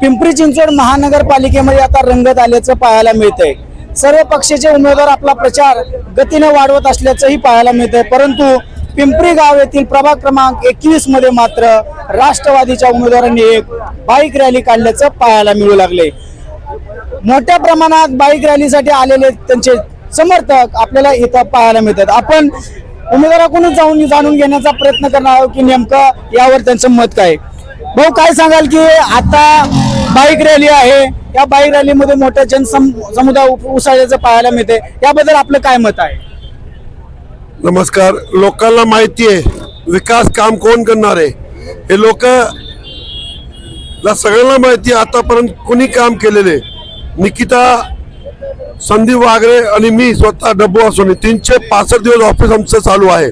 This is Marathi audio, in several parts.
पिंपरी चिंचवड महानगरपालिकेमध्ये आता रंगत आल्याचं पाहायला मिळतंय. सर्व पक्षाचे उमेदवार आपला प्रचार गतीने वाढवत असल्याचंही पाहायला मिळतंय. परंतु पिंपरी गाव येथील प्रभाग क्रमांक एकवीसमध्ये मात्र राष्ट्रवादीच्या उमेदवारांनी एक बाईक रॅली काढल्याचं पाहायला मिळू लागले. मोठ्या प्रमाणात बाईक रॅलीसाठी आलेले त्यांचे समर्थक आपल्याला इथं पाहायला मिळतात. आपण उमेदवाराकडून जाऊन जाणून घेण्याचा प्रयत्न करणार आहोत की नेमकं यावर त्यांचं मत काय? भाऊ काय सांगाल की आता बाईक रॅली आहे. या बाईक रॅलीमध्ये मोठ्या जनसम समुदाय उप- उसळल्याचं पाहायला मिळते. याबद्दल आपलं काय मत आहे? नमस्कार. लोकांना माहिती आहे विकास काम कोण करणार आहे? हे लोक ला सगळ्यांना माहिती आहे आतापर्यंत कुणी काम केलेले निकिता संदीप वागरे आणि मी स्वतः डब्बू असून तीनशे पासष्ट दिवस ऑफिस आमचं चालू आहे.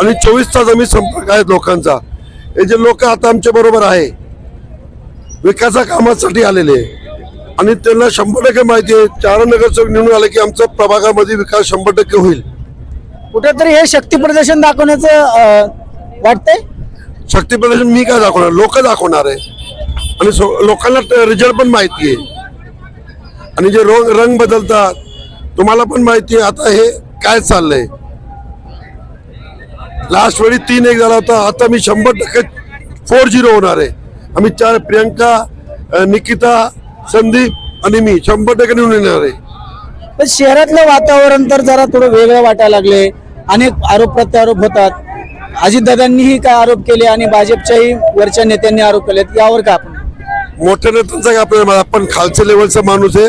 आणि चोवीस तास आम्ही संपर्क आहेत लोकांचा. हे जे लोक आता आमच्या बरोबर आहे विकासा कामासाठी आलेले आणि त्यांना शंभर टक्के माहिती आहे चार नगरसेवक निवडून आले की आमच्या प्रभागामध्ये विकास शंभर टक्के होईल. कुठेतरी हे शक्ती प्रदर्शन दाखवण्याचं वाटतंय? शक्ती प्रदर्शन मी काय दाखवणार? लोक दाखवणार आहे. आणि लोकांना रिझल्ट पण माहिती आहे. आणि जे रोग रंग बदलतात तुम्हाला पण माहिती आहे आता हे काय चाललंय? लास्ट वेळी तीन एक झाला होता आता मी शंभर टक्के फोर झिरो होणार आहे. आम्ही चार प्रियंका निकिता संदीप आणि मी शंभर टक्के निवडून येणार आहे. पण शहरातलं वातावरण तर जरा थोडं वेगळं वाटायला लागले अनेक आरोप प्रत्यारोप होतात. अजितदादांनीही काय आरोप केले आणि भाजपच्याही वरच्या नेत्यांनी आरोप केले यावर का आपण मोठ्या नेत्यांचा काय आपल्याला आपण खालच्या लेवलचा माणूस आहे.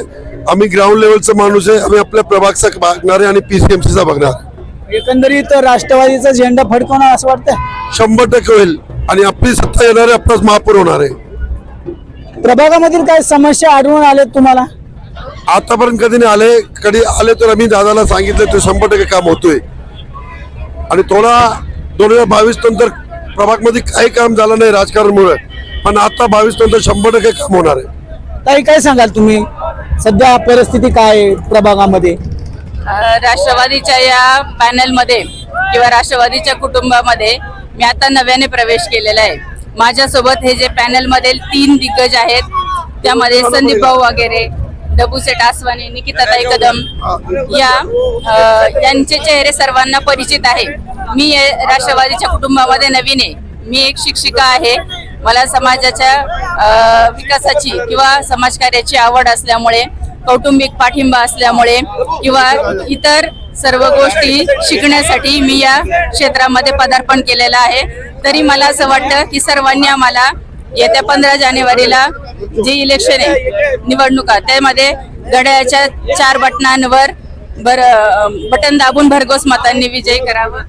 आम्ही ग्राउंड लेवलचा माणूस आहे. आम्ही आपल्या प्रभागचा बघणार आहे आणि पीसीएमसीचा बघणार एकंदरीत राष्ट्रवादीचा झेंडा फडकवणार असं वाटतं शंभर टक्के होईल. आणि आपली सत्ता येणार आहे आपलाच महापौर होणार आहे. प्रभागामधील काय समस्या आढळून आलेत तुम्हाला? आतापर्यंत कधी नाही आले. कधी आले तर आम्ही दादाला सांगितलं ते शंभर टक्के काम होतोय. आणि थोडा दोन हजार बावीस नंतर प्रभागमध्ये काही काम झालं नाही राजकारणामुळे. पण आता बावीस नंतर शंभर टक्के काम होणार आहे. काही काय सांगाल तुम्ही? सध्या परिस्थिती काय आहे प्रभागामध्ये? राष्ट्रवादीच्या या पॅनलमध्ये किंवा राष्ट्रवादीच्या कुटुंबामध्ये मी आता नव्याने प्रवेश केलेला आहे. माझ्यासोबत हे जे पॅनलमध्ये तीन दिग्गज आहेत त्यामध्ये संदीप भाऊ वगैरे डबूसेट आसवानी निकिताताई कदम या यांचे चेहरे सर्वांना परिचित आहे. मी राष्ट्रवादीच्या कुटुंबामध्ये नवीन आहे. मी एक शिक्षिका आहे. मला समाजाच्या विकासाची किंवा समाजकार्याची आवड असल्यामुळे कौटुंबिक पाठिंबा असल्यामुळे किंवा इतर सर्व गोष्टी शिकण्यासाठी मी या क्षेत्रामध्ये पदार्पण केलेलं आहे. तरी मला असं वाटतं की सर्वांनी आम्हाला येत्या पंधरा जानेवारीला जे इलेक्शन आहे निवडणुका त्यामध्ये घड्याळाच्या चार बटनांवर बर बटन दाबून भरघोस मतांनी विजयी करावं.